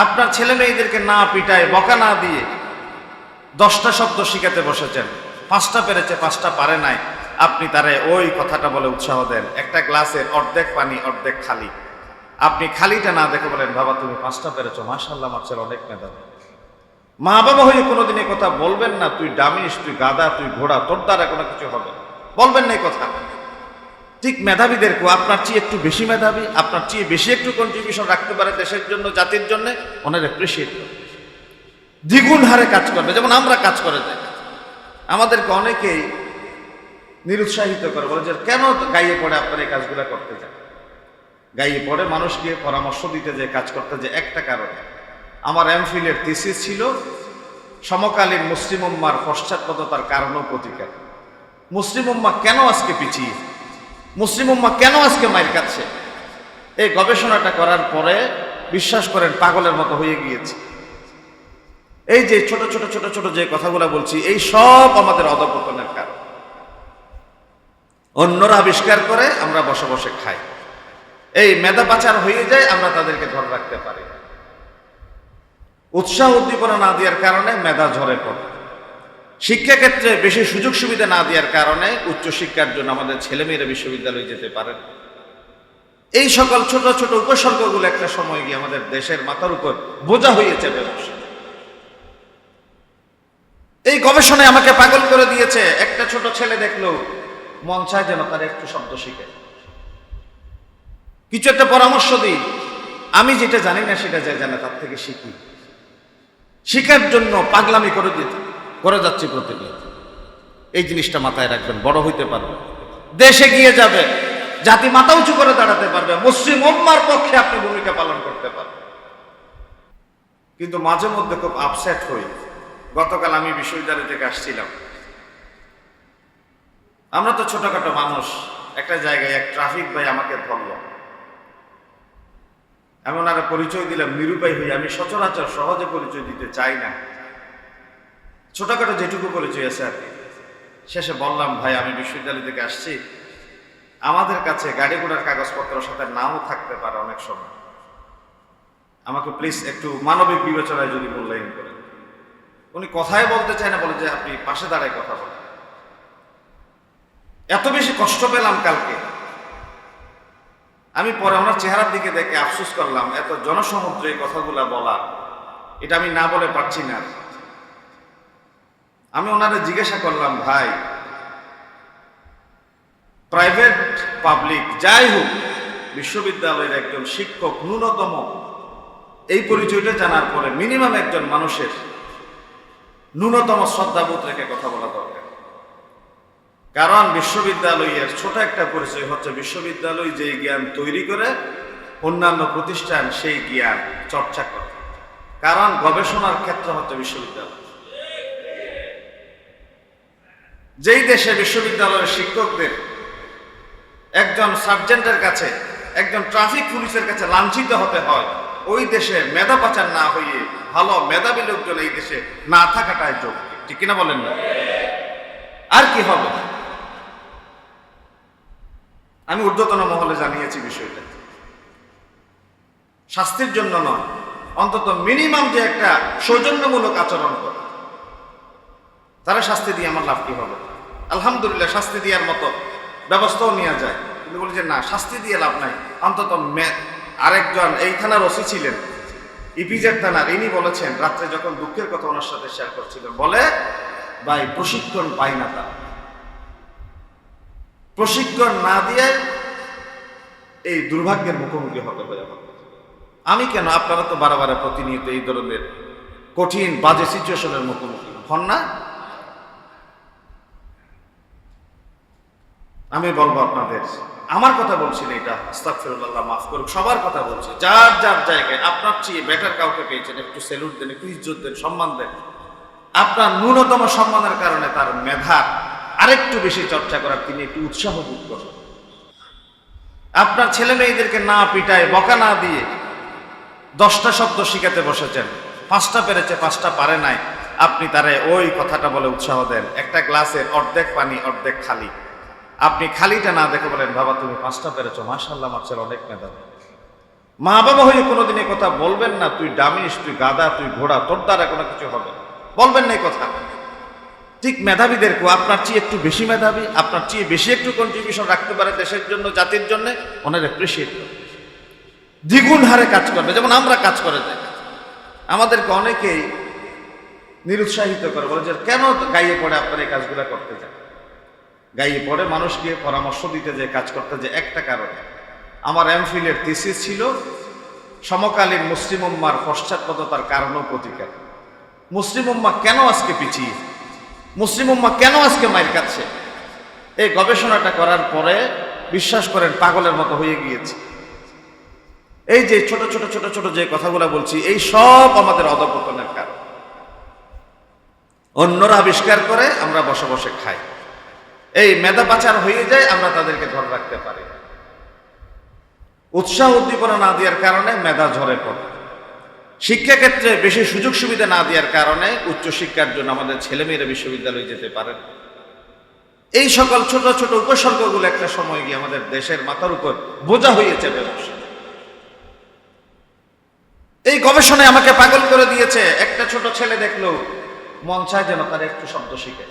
আপনার ছেলে মেয়েদেরকে না পিটায়, বকা না দিয়ে দশটা শব্দ শিখাতে বসেছেন। পাঁচটা পেরেছে, পাঁচটা পারে নাই। আপনি তারে ওই কথাটা বলে উৎসাহ দেন। একটা গ্লাসের অর্ধেক পানি, অর্ধেক খালি। আপনি খালিটা না দেখে বলেন, বাবা, তুমি পাঁচটা পেরেছ। মাশাল্লাহ আমার ছেলে অনেক মেধাবী। মা বাবা হয়ে কোনোদিন কথা বলবেন না, তুই ডামিস, তুই গাদা তুই ঘোড়া, তোর দ্বারা কোনো কিছু হবে। বলবেন না এই কথা। ঠিক মেধাবীদেরকেও, আপনার চেয়ে একটু বেশি মেধাবী, আপনার চেয়ে বেশি একটু কন্ট্রিবিউশন রাখতে পারে দেশের জন্য, জাতির জন্য, ওনার অ্যাপ্রিসিয়েট করবে। দ্বিগুণ হারে কাজ করবে, যেমন আমরা কাজ করে যাই। আমাদেরকে অনেকেই নিরুৎসাহিত করে, বলে যে, কেন গাইয়ে পড়ে আপনার এই কাজগুলো করতে যান? গাইয়ে পড়ে মানুষকে পরামর্শ দিতে যে, কাজ করতে যে, একটা কারণে। আমার এমফিলের থিসিস ছিল, সমকালীন মুসলিম উম্মার পশ্চাৎপদতার কারণ প্রতিকার। মুসলিম উম্মা কেন আজকে পিছিয়ে? মুসলিম উম্মা কেন আজকে মায়ের কাছে এই গবেষণাটা করার পরে বিশ্বাস করেন পাগলের মতো হয়ে গিয়েছে। এই যে ছোট ছোট ছোট ছোট যে কথাগুলো বলছি, এই সব আমাদের অধপতনের কারণ। অন্যরা আবিষ্কার করে, আমরা বসে বসে খাই। এই মেধা পাচার হয়ে যায়, আমরা তাদেরকে ধরে রাখতে পারি। উৎসাহ উদ্দীপনা না দেওয়ার কারণে মেধা ঝরে পড়ে। শিক্ষাক্ষেত্রে বেশি সুযোগ সুবিধা না দেওয়ার কারণে উচ্চশিক্ষার জন্য আমাদের ছেলেমেয়েরা বিশ্ববিদ্যালয়ে যেতে পারে এই সকল ছোট ছোট উপসর্গগুলো একটা সময় গিয়ে আমাদের দেশের মাথার উপর বোঝা হয়েছে চেপে বসে এই গবেষণায় আমাকে পাগল করে দিয়েছে, একটা ছোট ছেলে দেখল, মন চায় যেন তার একটু শব্দ শিখে। কিছু একটা পরামর্শ দিই, আমি যেটা জানি না সেটা যে জানে তার থেকে শিখি। শিখার জন্য পাগলামি করে দিতে করে যাচ্ছি প্রতিদিন। এই জিনিসটা মাথায় রাখবেন, বড় হইতে পারবে দেশে গিয়ে যাবে, জাতি মাথা উঁচু করে দাঁড়াতে পারবে, মুসলিম উম্মার পক্ষে আপনি ভূমিকা পালন করতে পারবেন। কিন্তু মাঝে মধ্যে খুব আপসেট হই। গতকাল আমি বিশ্ববিদ্যালয় থেকে আসছিলাম। আমরা তো ছোটখাটো মানুষ, একটা জায়গায় এক ট্রাফিক ভাই আমাকে ধরলো। এমন ওনারা পরিচয় দিলাম, নিরুপায় হই। আমি সচরাচর সহজে পরিচয় দিতে চাই না। ছোটখাটো যেটুকু পরিচয় আছে আর। শেষে বললাম, ভাই, আমি বিশ্ববিদ্যালয় থেকে আসছি। আমাদের কাছে গাড়ি ঘোড়ার কাগজপত্র সাথে নাও থাকতে পারে অনেক সময়। আমাকে প্লিজ একটু মানবিক বিবেচনায় যদি মূল্যায়ন করেন। উনি কথাই বলতে চায় না, বলে যে, আপনি পাশে দাঁড়ায় কথা বলেন। এত বেশি কষ্ট পেলাম কালকে। আমি পরে ওনার চেহারার দিকে দেখে আফসোস করলাম, এত জনসমুদ্রে কথাগুলা বলা, এটা আমি না বলে পারছি না আমি ওনারে জিজ্ঞাসা করলাম, ভাই প্রাইভেট পাবলিক যাই হোক, বিশ্ববিদ্যালয়ের একজন শিক্ষক ন্যূনতম, এই পরিচয়টা জানার পরে মিনিমাম একজন মানুষের ন্যূনতম শ্রদ্ধাবোধ রেখে কথা বলা দরকার। কারণ বিশ্ববিদ্যালয়ের ছোট একটা পরিচয় হচ্ছে বিশ্ববিদ্যালয় যেই জ্ঞান তৈরি করে, অন্যান্য প্রতিষ্ঠান সেই জ্ঞান চর্চা করে। কারণ গবেষণার ক্ষেত্র হচ্ছে বিশ্ববিদ্যালয়। যেই দেশে বিশ্ববিদ্যালয়ের শিক্ষকদের একজন সার্জেন্টের কাছে, একজন ট্রাফিক পুলিশের কাছে লাঞ্ছিত হতে হয়, ওই দেশে মেধা পাচার না হইয়ে ভালো মেধাবী লোকজন এই দেশে না থাকাটাই যোগ। ঠিক কিনা বলেন না? আর কি হবে? আমি ঊর্ধ্বতন মহলে জানিয়েছি বিষয়টা। শাস্তির জন্য নয়, অন্তত মিনিমাম যে একটা সৌজন্যমূলক আচরণ করে। তারা শাস্তি দিয়ে আমার লাভ কি হবে? আলহামদুলিল্লাহ, শাস্তি দেওয়ার মতো ব্যবস্থাও নেওয়া যায়। কিন্তু বলি যে না, শাস্তি দিয়ে লাভ নাই। অন্তত আরেকজন, এই থানার ওসি ছিলেন। ইপিজেড থানার, ইনি বলেছেন, রাত্রে যখন দুঃখের কথা ওনার সাথে শেয়ার করছিলেন বলে, ভাই, প্রশিক্ষণ পাই না তারা। প্রশিক্ষণ না দিয়ে এই দুর্ভাগ্যের মুখোমুখি হয় আমার আমি কেন? আপনারা তো বারবার প্রতিনিয়ত এই ধরনের কঠিন, বাজে সিচুয়েশনের মুখোমুখি হন না। আমি বলব আপনাদের, আমার কথা বলছি না এটা, আস্তাগফিরুল্লাহ, মাফ করুক, সবার কথা বলছি। যার যার জায়গায়, আপনার চেয়ে বেটার কাউকে পেয়েছেন, একটু সেলুট দেন, একটু ইজ্জত দেন, সম্মান দেন। আপনার ন্যূনতম সম্মানের কারণে তার মেধা আরেকটু বেশি চর্চা করার তিনি একটু উৎসাহ বোধ করেন। আপনার ছেলে মেয়েদেরকে না পিটায়, বকা না দিয়ে দশটা শব্দ শিখাতে বসেছেন, পাঁচটা পেরেছে, পাঁচটা পারে নাই, আপনি তারে ওই কথাটা বলে উৎসাহ দেন। একটা গ্লাসের অর্ধেক পানি, অর্ধেক খালি। আপনি খালিটা না দেখে বলেন, বাবা, তুমি পাঁচটা পেরেছ মাশাল্লাহ আমার ছেলে অনেক মেধাবী। মা বাবা হয়ে কোনোদিন এই কথা বলবেন না, তুই ডামিস, তুই গাদা তুই ঘোড়া, তোর দ্বারা কোনো কিছু হবে বলবেন না এই কথা। ঠিক মেধাবীদেরকেও আপনার চেয়ে একটু বেশি মেধাবী, আপনার চেয়ে বেশি একটু কন্ট্রিবিউশন রাখতে পারে দেশের জন্য, জাতির জন্য, ওনার অ্যাপ্রিসিয়েট করবে। দ্বিগুণ হারে কাজ করবে, যেমন আমরা কাজ করে যাই। আমাদেরকে অনেকেই নিরুৎসাহিত করে বলে যে, কেন গাইয়ে পড়ে আপনার এই কাজগুলো করতে যান? গাইয়ে পড়ে মানুষকে পরামর্শ দিতে যে, কাজ করতে যে, একটা কারণে। আমার এমফিলের থিসিস ছিল, সমকালীন মুসলিম উম্মার পশ্চাৎপদতার কারণ ও প্রতিকার। মুসলিম উম্মা কেন আজকে পিছিয়ে? মুসলিম উম্মা কেন আজকে মায়ের কাছে এই গবেষণাটা করার পরে বিশ্বাস করেন পাগলের মতো হয়ে গিয়েছে। এই যে ছোট ছোট ছোট ছোট যে কথাগুলো বলছি, এই সব আমাদের অধপতনের কারণ। অন্যরা আবিষ্কার করে, আমরা বসে বসে খাই। এই মেধা পাচার হয়ে যায়, আমরা তাদেরকে ধরে রাখতে পারি। উৎসাহ উদ্দীপনা না দেওয়ার কারণে মেধা ঝরে পড়ে। শিক্ষাক্ষেত্রে বেশি সুযোগ সুবিধা না দেওয়ার কারণে উচ্চশিক্ষার জন্য আমাদের ছেলেমেয়েরা বিশ্ববিদ্যালয়ে যেতে পারে এই সকল ছোট ছোট উপসর্গগুলো একটা সময় গিয়ে আমাদের দেশের মাথার উপর বোঝা হয়েছে চেপে বসে এই গবেষণায় আমাকে পাগল করে দিয়েছে, একটা ছোট ছেলে দেখল মন চায় যেন তার একটু শব্দ শিখে।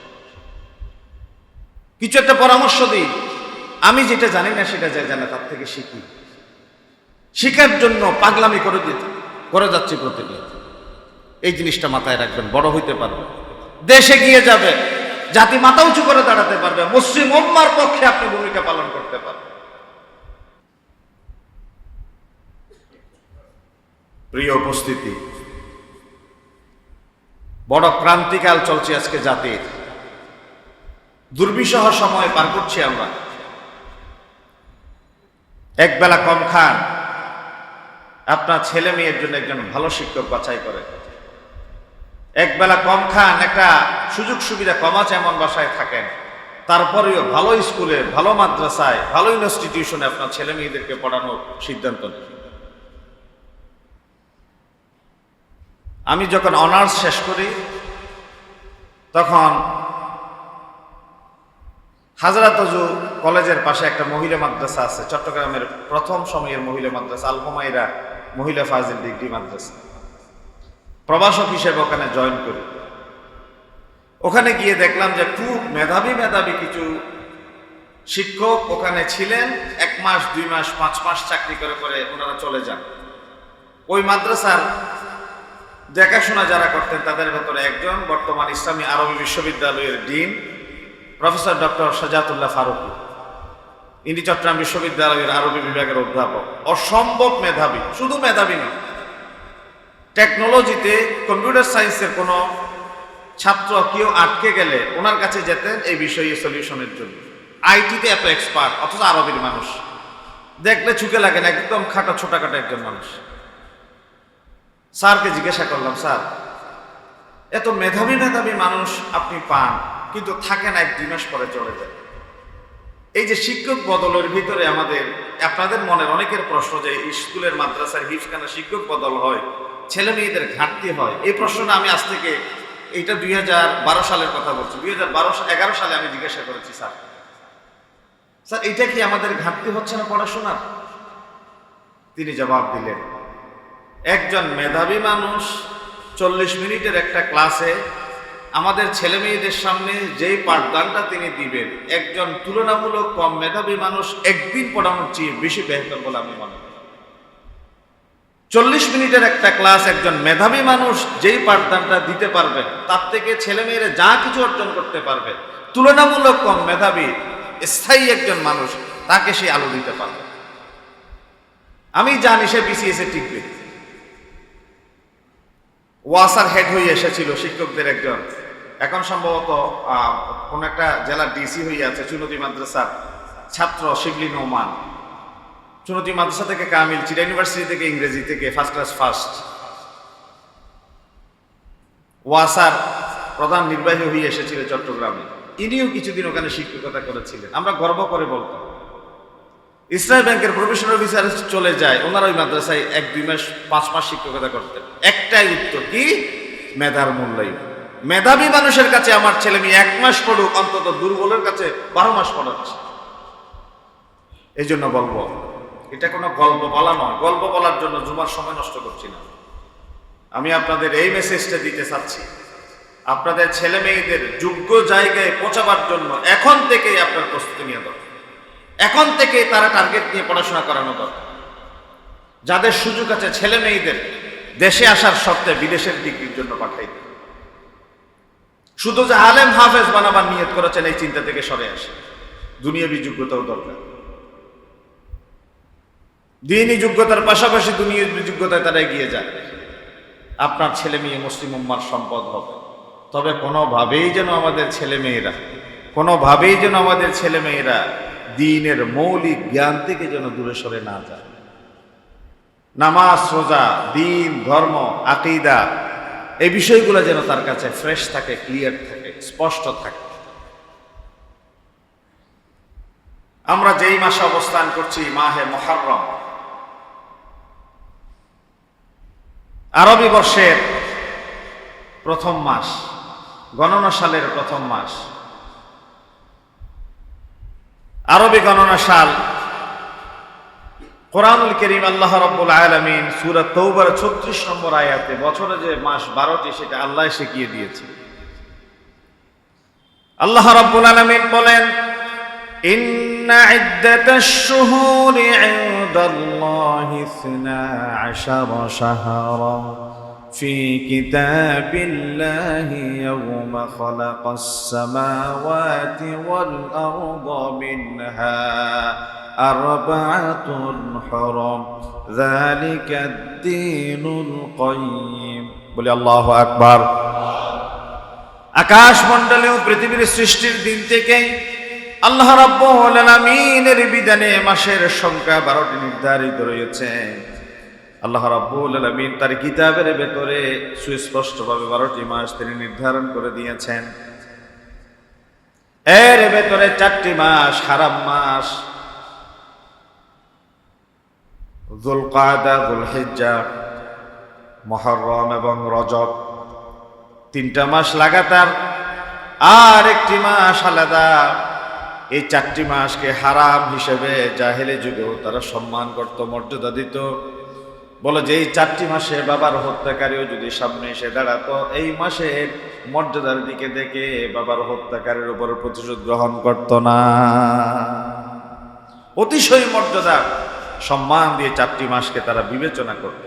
কিছু একটা পরামর্শ দিই। আমি যেটা জানি না, সেটা যে জানে তার থেকে শিখি। শিখার জন্য পাগলামি করে দিতে করে যাচ্ছি প্রতিদিন। এই জিনিসটা মাথায় রাখবেন, বড় হইতে পারবে। দেশে গিয়ে যাবে। জাতি মাথা উঁচু করে দাঁড়াতে পারবে। মুসলিম উম্মার পক্ষে আপনি ভূমিকা পালন করতে পারবেন। প্রিয় উপস্থিতি, বড় ক্রান্তিকাল চলছে আজকে জাতির। দুর্বিষহ সময় পার করছি আমরা। এক বেলা কম খান। আপনার ছেলে মেয়ের জন্য একজন ভালো শিক্ষক বাছাই করে। এক বেলা কম খান, একটা সুযোগ সুবিধা কম আছে এমন বাসায় থাকেন। তারপরেও ভালো স্কুলে, ভালো মাদ্রাসায়, ভালো ইনস্টিটিউশনে আপনার ছেলে মেয়েদেরকে পড়ানোর সিদ্ধান্ত নেন। আমি যখন অনার্স শেষ করি, তখন হাজরাতজু কলেজের পাশে একটা মহিলা মাদ্রাসা আছে, চট্টগ্রামের প্রথম সময়ের মহিলা মাদ্রাসা, আলহমাইরা মহিলা ফাজিল ডিগ্রি মাদ্রাসা। প্রবাসক হিসেবে ওখানে জয়েন করি। ওখানে গিয়ে দেখলাম যে খুব মেধাবী মেধাবী কিছু শিক্ষক ওখানে ছিলেন, এক মাস, দুই মাস, পাঁচ মাস চাকরি করে করে ওনারা চলে যান। ওই মাদ্রাসার দেখাশোনা যারা করতেন তাদের ভেতরে একজন বর্তমান ইসলামী আরবি বিশ্ববিদ্যালয়ের dean professor doctor Sajatullah Faruqi, ইনি চট্টগ্রাম বিশ্ববিদ্যালয়ের আরবি বিভাগের অধ্যাপক। অসম্ভব মেধাবী, শুধু মেধাবী নয়। টেকনোলজিতে, কম্পিউটার সায়েন্সের কোনো ছাত্র কেউ আটকে গেলে ওনার কাছে যেতেন এই বিষয়ে সলিউশনের জন্য। আইটিতে এত এক্সপার্ট অথচ আরবির মানুষ। দেখলে চুকে লাগেন একদম খাটা ছোটাখাটো একজন মানুষ। স্যারকে জিজ্ঞাসা করলাম, স্যার, এত মেধাবী মেধাবী মানুষ আপনি পান? কিন্তু থাকে না, এক দুই মাস পরে চলে যায়। এই যে শিক্ষক বদলের ভিতরে আমাদের, আপনাদের মনের অনেকের প্রশ্ন যে স্কুলের মাদ্রাসার হিফখানা শিক্ষক বদল হয়, ছেলে মেয়েদের ঘাটতি হয়, এই প্রশ্নটা আমি আজ থেকে এইটা দুই সালের কথা বলছি। দুই হাজার এগারো সালে আমি জিজ্ঞাসা করেছি, স্যার। স্যার এটা কি আমাদের ঘাটতি হচ্ছে না পড়াশোনার? তিনি জবাব দিলেন, একজন মেধাবী মানুষ চল্লিশ মিনিটের একটা ক্লাসে আমাদের ছেলে মেয়েদের সামনে যেই পাঠদানটা তিনি দিবেন, একজন তুলনামূলক কম মেধাবী মানুষ একদিন পড়ানোর চেয়ে বেশি বেহতর বলে আমি মনে করি। চল্লিশ মিনিটের একটা ক্লাস একজন মেধাবী মানুষ যেই পাঠদানটা দিতে পারবেন, তার থেকে ছেলে মেয়েরা যা কিছু অর্জন করতে পারবে, তুলনামূলক কম মেধাবী, স্থায়ী একজন মানুষ, তাকে সে আলো দিতে পারবে। আমি জানি সে বিসিএস এ টিকবে। ওয়াসার হেড হয়ে এসেছিল শিক্ষকদের একজন। এখন সম্ভবত কোন একটা জেলার ডিসি হয়ে আছে, চুনতি মাদ্রাসার ছাত্র শিবলি নোমান। চুনতি মাদ্রাসা থেকে কামিল চিরা ইউনিভার্সিটি থেকে ইংরেজি থেকে ফার্স্ট ক্লাস ফার্স্ট ওয়াসার প্রধান নির্বাহী হয়ে এসেছিল চট্টগ্রামে। ইনিও কিছুদিন ওখানে শিক্ষকতা করেছিলেন। আমরা গর্ব করে বলতাম ইসলামী ব্যাংকের প্রফেশনাল অফিসার চলে যায়, ওনারা ওই মাদ্রাসায় এক, দুই মাস, পাঁচ মাস শিক্ষকতা করতেন। একটাই উত্তর কি? মেধার মূল্যায়ন। মেধাবী মানুষের কাছে আমার ছেলে মেয়ে এক মাস পড়ুক, অন্তত দুর্বলের কাছে বারো মাস পড়াচ্ছে এই জন্য বলব, এটা কোনো গল্প বলা নয়। গল্প বলার জন্য জুমার সময় নষ্ট করছি না। আমি আপনাদের এই মেসেজটা দিতে চাচ্ছি। আপনাদের ছেলে মেয়েদের যোগ্য জায়গায় পৌঁছাবার জন্য এখন থেকেই আপনার প্রস্তুতি নিয়ে দরকার। এখন থেকেই তারা টার্গেট নিয়ে পড়াশোনা করানো দরকার। যাদের সুযোগ আছে ছেলে মেয়েদের দেশে আসার সত্ত্বে বিদেশের ডিগ্রির জন্য পাঠাই। শুধু যে আলেম হাফেজ বানাবার নিয়ত করেছেন, এই চিন্তা থেকে সরে আসে। দুনিয়াবি যোগ্যতাও দরকার। দিনই যোগ্যতার পাশাপাশি দুনিয়াবি যোগ্যতায় তারা এগিয়ে যায়। আপনার ছেলে মেয়ে মুসলিম উম্মার সম্পদ হবে। তবে কোনোভাবেই যেন আমাদের ছেলে মেয়েরা, কোনোভাবেই যেন আমাদের ছেলে মেয়েরা দিনের মৌলিক জ্ঞান থেকে যেন দূরে সরে না যায়। নামাজ, রোজা, দিন, ধর্ম, আকিদা এই বিষয়গুলো যেন তার কাছে ফ্রেশ থাকে ক্লিয়ার থাকে, স্পষ্ট থাকে। আমরা যেই মাসে অবস্থান করছি, মাহে মহারম আরবি বর্ষের প্রথম মাস গণনা সালের প্রথম মাস। আরবি গণনা সাল কোরআনুল করিম আল্লাহ রব্বুল আলমিন সুরাত তৌবার ছত্রিশ নম্বর আয়াতে বছরে যে মাস বারোটি সেটা আল্লাহ শিখিয়ে দিয়েছে আল্লাহ রব্বুল আলমিন বলেন إن عدة الشهور عند الله اثنا عشر شهرا في كتاب الله يوم خلق السماوات والأرض منها أربعة حرم ذلك الدين القيم বলি আল্লাহ আকবার আকাশ মণ্ডলেও পৃথিবীর সৃষ্টির দিন থেকেই আল্লাহ রাব্বুল আলামিনের বিধানে মাসের সংখ্যা বারোটি নির্ধারিত রয়েছে আল্লাহ রাব্বুল আলামিন তার কিতাবের ভেতরে সুস্পষ্টভাবে বারোটি মাস তিনি নির্ধারণ করে দিয়েছেন এর ভেতরে চারটি মাস হারাম মাস জুলকাদা জুলহিজ্জা, মহরম এবং রজব। তিনটা মাস লাগাতার, আর একটি মাস আলাদা। এই চারটি মাসকে হারাম হিসেবে জাহেলে যুগেও তারা সম্মান করত, মর্যাদা দিত। বলে যে এই চারটি মাসে বাবার হত্যাকারীও যদি সামনে এসে দাঁড়াতো, এই মাসের মর্যাদার দিকে দেখে বাবার হত্যাকারীর উপর প্রতিশোধ গ্রহণ করত না। অতিশয় মর্যাদা। সম্মান দিয়ে চারটি মাসকে তারা বিবেচনা করত।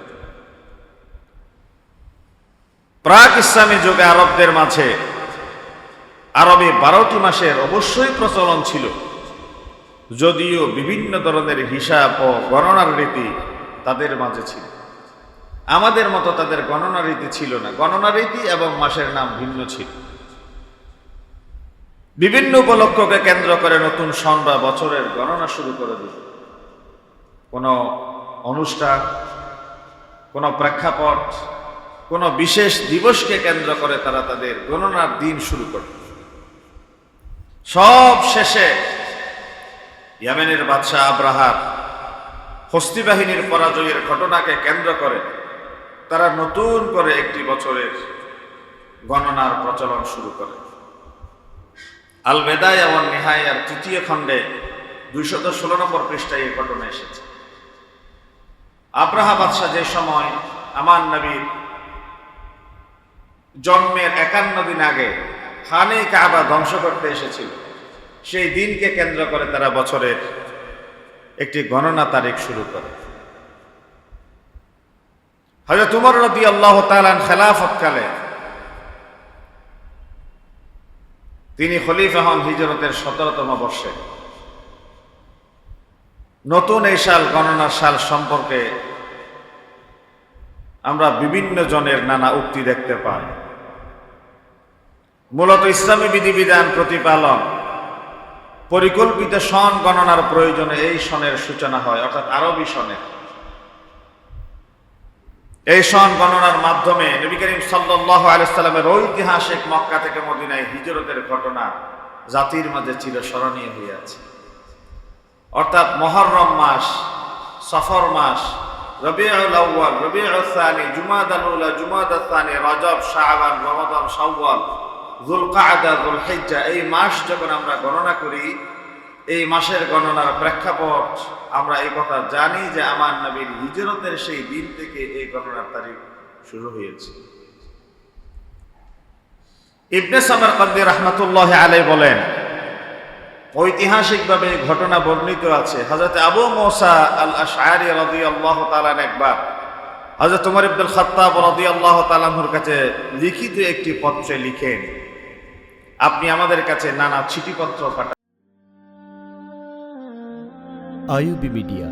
প্রাক ইসলামী যুগে আরবদের মাঝে আরবে বারোটি মাসের অবশ্যই প্রচলন ছিল। যদিও বিভিন্ন ধরনের হিসাব ও গণনার রীতি তাদের মাঝে ছিল। আমাদের মতো তাদের গণনা রীতি ছিল না। গণনা রীতি এবং মাসের নাম ভিন্ন ছিল। বিভিন্ন উপলক্ষকে কেন্দ্র করে নতুন সন বা বছরের গণনা শুরু করে দিল। কোনো অনুষ্ঠান, কোনো প্রেক্ষাপট, কোনো বিশেষ দিবসকে কেন্দ্র করে তারা তাদের গণনার দিন শুরু করত সব শেষে ইয়ামেনের বাদশাহ আব্রাহার হস্তি বাহিনীর পরাজয়ের ঘটনাকে কেন্দ্র করে তারা নতুন করে একটি বছরের গণনার প্রচলন শুরু করে। আল বেদায় এবং নেহায়ার তৃতীয় খণ্ডে দুইশত ষোলো নম্বর পৃষ্ঠায় এই ঘটনা এসেছে। আব্রাহা বাদশাহ যে সময় আমার নবীর জন্মের একান্ন দিন আগে খানে কাবা ধ্বংস করতে এসেছিল, সেই দিনকে কেন্দ্র করে তারা বছরের একটি গণনা তারিখ শুরু করে। হয়তো তোমার রদি আল্লাহ তালান খেলাফতকালে তিনি খলিফা হন হিজরতের সতেরোতম বর্ষে। নতুন এই সাল গণনার সাল সম্পর্কে আমরা বিভিন্ন জনের নানা উক্তি দেখতে পাই। মূলত ইসলামী বিধিবিধান প্রতিপালন, পরিকল্পিত সন গণনার প্রয়োজনে এই সনের সূচনা হয়, অর্থাৎ আরবি সনের। এই সন গণনার মাধ্যমে নবী করিম সাল্লাহ আলাইসাল্লামের ঐতিহাসিক মক্কা থেকে মদিনায় হিজরতের ঘটনা জাতির মাঝে চিরস্মরণীয় হয়ে আছে। অর্থাৎ মহরম মাস, সফর মাস, রবিউল আউ্বাল রবিউল সানি জুমাদাল উলা জুমাদাল সানি, রজব শাহবান রমাদান শাওয়াল জুলকাদা জুলহিজ্জা, এই মাস যখন আমরা গণনা করি, এই মাসের গণনার প্রেক্ষাপট আমরা এই কথা জানি যে আমার নবীর হিজরতের সেই দিন থেকে এই গণনার তারিখ শুরু হয়েছে। ইবনে সামার কান্দি রহমতুল্লাহ আলাই বলেন ঐতিহাসিকভাবে ঘটনা বর্ণিত আছে। হজরত আবু মোসা আল রদি আল্লাহ তালান একবার হজরত উমর খত্তাব রদি আল্লাহ তাআলার কাছে লিখিত একটি পত্রে লিখেন, আপনি আমাদের কাছে নানা চিঠিপত্র পাঠান। IUB media